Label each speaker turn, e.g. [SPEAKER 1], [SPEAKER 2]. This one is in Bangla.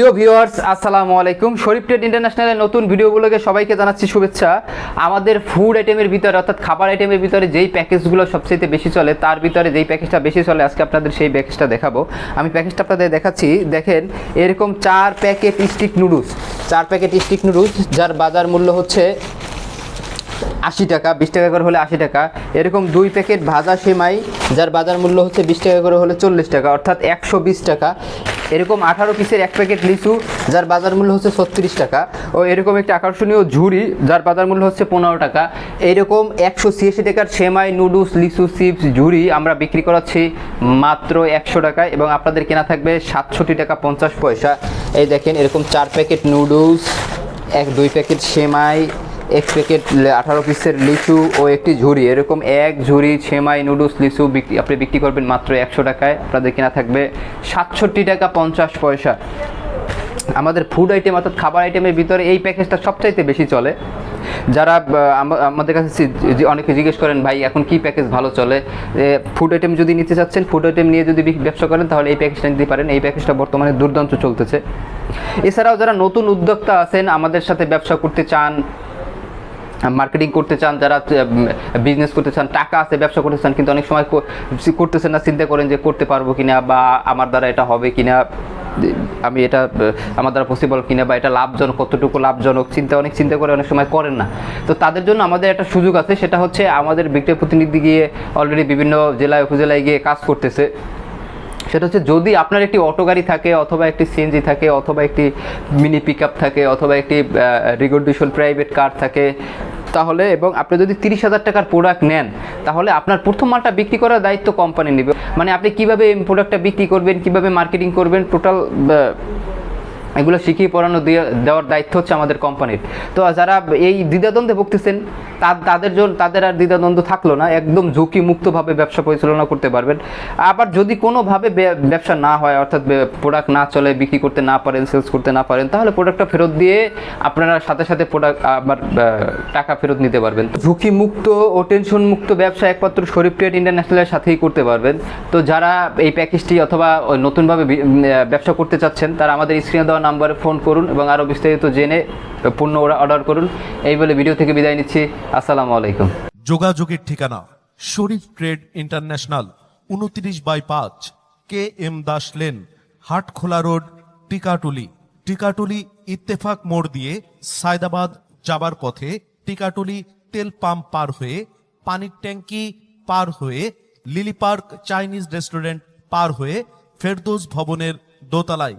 [SPEAKER 1] প্রিয় ভিউয়ার্স, আসসালামু আলাইকুম। শরীফ ট্রেড ইন্টারন্যাশনালের নতুন ভিডিওগুলোকে সবাইকে জানাচ্ছি শুভেচ্ছা। আমাদের ফুড আইটেমের ভিতরে, অর্থাৎ খাবার আইটেমের ভিতরে যেই প্যাকেজগুলো সবচেয়ে বেশি চলে, তার ভিতরে যেই প্যাকেজটা বেশি চলে, আজকে আপনাদের সেই প্যাকেজটা দেখাবো। আমি প্যাকেজটা আপনাদের দেখাচ্ছি। দেখেন, এরকম চার প্যাকেট স্টিক নুডলস চার প্যাকেট স্টিক নুডলস যার বাজার মূল্য হচ্ছে আশি টাকা, বিশ টাকা করে হলে আশি টাকা। এরকম দুই প্যাকেট ভাজা সেমাই, যার বাজার মূল্য হচ্ছে বিশ টাকা করে হলে চল্লিশ টাকা, অর্থাৎ একশো বিশ টাকা। এরকম আঠারো পিসের এক প্যাকেট লিচু, যার বাজার মূল্য হচ্ছে ছত্রিশ টাকা। ও এরকম একটি আকর্ষণীয় ঝুড়ি, যার বাজার মূল্য হচ্ছে পনেরো টাকা। এইরকম একশো ছিয়াশি টাকার সেমাই, নুডলস, লিচু, চিপস, ঝুড়ি আমরা বিক্রি করাচ্ছি মাত্র একশো টাকায় এবং আপনাদের কেনা থাকবে সাতষট্টি টাকা পঞ্চাশ পয়সা। এই দেখেন, এরকম চার প্যাকেট নুডলস, এক দুই প্যাকেট সেমাই এক প্যাকেট আঠারো পিসের লিচু ও একটি ঝুড়ি। এরকম এক ঝুড়ি সেমাই নুডলস লিচু বিক্রি আপনি বিক্রি করবেন মাত্র একশো টাকায়। আপনাদের কেনা থাকবে সাতষট্টি টাকা পঞ্চাশ পয়সা। আমাদের ফুড আইটেম অর্থাৎ খাবার আইটেমের ভিতরে এই প্যাকেজটা সবচাইতে বেশি চলে। যারা আমাদের কাছে অনেকে জিজ্ঞেস করেন, ভাই, এখন কি প্যাকেজ ভালো চলে? ফুড আইটেম যদি নিতে চাচ্ছেন ফুড আইটেম নিয়ে যদি ব্যবসা করেন, তাহলে এই প্যাকেজটা নিতে পারেন। এই প্যাকেজটা বর্তমানে দুর্দান্ত চলতেছে। এছাড়াও যারা নতুন উদ্যোক্তা আছেন, আমাদের সাথে ব্যবসা করতে চান মার্কেটিং করতে চান, যারা বিজনেস করতে চান, টাকা আছে, ব্যবসা করতে চান, কিন্তু অনেক সময় করতেছেন না, চিন্তা করেন যে করতে পারব কিনা বা আমার দ্বারা এটা হবে কিনা আমি এটা আমার দ্বারা পসিবল কিনা বা এটা লাভজনক, কতটুকু লাভজনক, চিন্তা, অনেক চিন্তা করে অনেক সময় করেন না। তো তাদের জন্য আমাদের একটা সুযোগ আছে, সেটা হচ্ছে আমাদের বিক্রয় প্রতিনিধি গিয়ে অলরেডি বিভিন্ন জেলায়, উপজেলায় গিয়ে কাজ করতেছে। সেটা হচ্ছে যদি আপনার একটি অটো গাড়ি থাকে অথবা একটি সিএনজি থাকে অথবা একটি মিনি পিক থাকে অথবা একটি রিগোডিশন প্রাইভেট কার থাকে, তাহলে এবং আপনি যদি তিরিশ হাজার টাকার প্রোডাক্ট নেন, তাহলে আপনার প্রথম মালটা বিক্রি করার দায়িত্ব কোম্পানি নেবে। মানে আপনি কীভাবে প্রোডাক্টটা বিক্রি করবেন, কীভাবে মার্কেটিং করবেন টোটাল এগুলো শিখিয়ে পড়ানো দেওয়ার দায়িত্ব হচ্ছে আমাদের কোম্পানির। তো যারা এই দ্বিধাদ্বন্দ্বে ভুগতেছেন তাদের জন্য তাদের আর দ্বিধাদ্বন্দ্ব থাকল না, একদম ঝুঁকি মুক্তভাবে ব্যবসা পরিচালনা করতে পারবেন। আবার যদি কোনোভাবে ব্যবসা না হয়, অর্থাৎ প্রোডাক্ট না চলে, বিক্রি করতে না পারেন সেলস করতে না পারেন, তাহলে প্রোডাক্টটা ফেরত দিয়ে আপনারা সাথে সাথে প্রোডাক্ট আবার টাকা ফেরত নিতে পারবেন। ঝুঁকি মুক্ত ও টেনশন মুক্ত ব্যবসা একমাত্র শরীফ ট্রেড ইন্টারন্যাশনালের সাথেই করতে পারবেন। তো যারা এই প্যাকেজটি অথবা নতুনভাবে ব্যবসা করতে চাচ্ছেন, তারা আমাদের স্ক্রিনে দেওয়া নাম্বারে ফোন করুন এবং আরও বিস্তারিত জেনে পণ্য অর্ডার করুন। এই বলে ভিডিও থেকে বিদায় নিচ্ছি। আসসালামু আলাইকুম।
[SPEAKER 2] যোগাযোগের ঠিকানা, শরীফ ট্রেড ইন্টারন্যাশনাল, উনত্রিশ বাই পাঁচ, K M Das lane, Hatkhola road, Tikatuli. Tikatuli Ittefaq মোড় দিয়ে সায়দাবাদ যাবার পথে টিকাটুলি তেল পাম্প পার হয়ে, পানির ট্যাঙ্কি পার হয়ে, লিলি পার্ক চাইনিজ রেস্টুরেন্ট পার হয়ে, ফেরদৌস ভবনের দোতলায়।